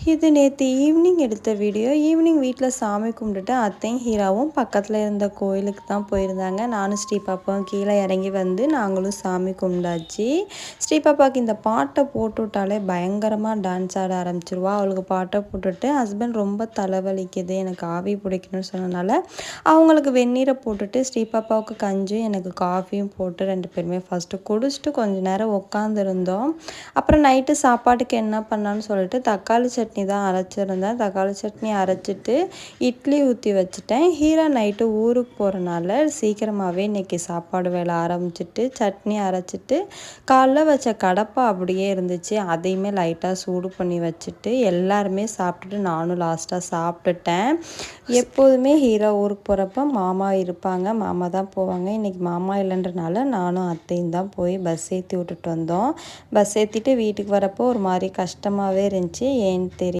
இது நேற்று ஈவினிங் எடுத்த வீடியோ ஈவினிங் வீட்டில் சாமி கும்பிட்டுட்டு அத்தையும் ஹீராவும் பக்கத்தில் இருந்த கோயிலுக்கு தான் போயிருந்தாங்க. நானும் ஸ்ரீபாப்பாவும் கீழே இறங்கி வந்து நாங்களும் சாமி கும்பிடாச்சு ஸ்ரீபாப்பாவுக்கு இந்த பாட்டை போட்டு விட்டாலே பயங்கரமாக டான்ஸ் ஆட ஆரம்பிச்சிருவா. அவளுக்கு பாட்டை போட்டுட்டு ஹஸ்பண்ட் ரொம்ப தலைவலிக்குது எனக்கு ஆவி பிடிக்கணும்னு சொன்னனால அவங்களுக்கு வெந்நீரை போட்டுட்டு ஸ்ரீபாப்பாவுக்கு கஞ்சும் எனக்கு காஃபியும் போட்டு ரெண்டு பேருமே ஃபஸ்ட்டு குடிச்சிட்டு கொஞ்சம் நேரம் உட்காந்துருந்தோம் அப்புறம் நைட்டு சாப்பாட்டுக்கு என்ன பண்ணான்னு சொல்லிட்டு தக்காளி சட்னி தான் அரைச்சிருந்தேன். தக்காளி சட்னி அரைச்சிட்டு இட்லி ஊற்றி வச்சுட்டேன். ஹீரா நைட்டு ஊருக்கு போகிறனால சீக்கிரமாகவே இன்றைக்கி சாப்பாடு வேலை ஆரம்பிச்சிட்டு சட்னி அரைச்சிட்டு காலைல வச்ச கடப்பா அப்படியே இருந்துச்சு. அதையுமே லைட்டாக சூடு பண்ணி வச்சுட்டு எல்லாருமே சாப்பிட்டுட்டு நானும் லாஸ்ட்டாக சாப்பிட்டுட்டேன். எப்போதுமே ஹீரா ஊருக்கு போகிறப்ப மாமா இருப்பாங்க. மாமா தான் போவாங்க. இன்றைக்கி மாமா இல்லைன்றனால நானும் அத்தையும் தான் போய் பஸ் ஏற்றி விட்டுட்டு வந்தோம். பஸ் ஏற்றிட்டு வீட்டுக்கு வரப்போ ஒரு மாதிரி கஷ்டமாகவே இருந்துச்சு. ஏன் interés.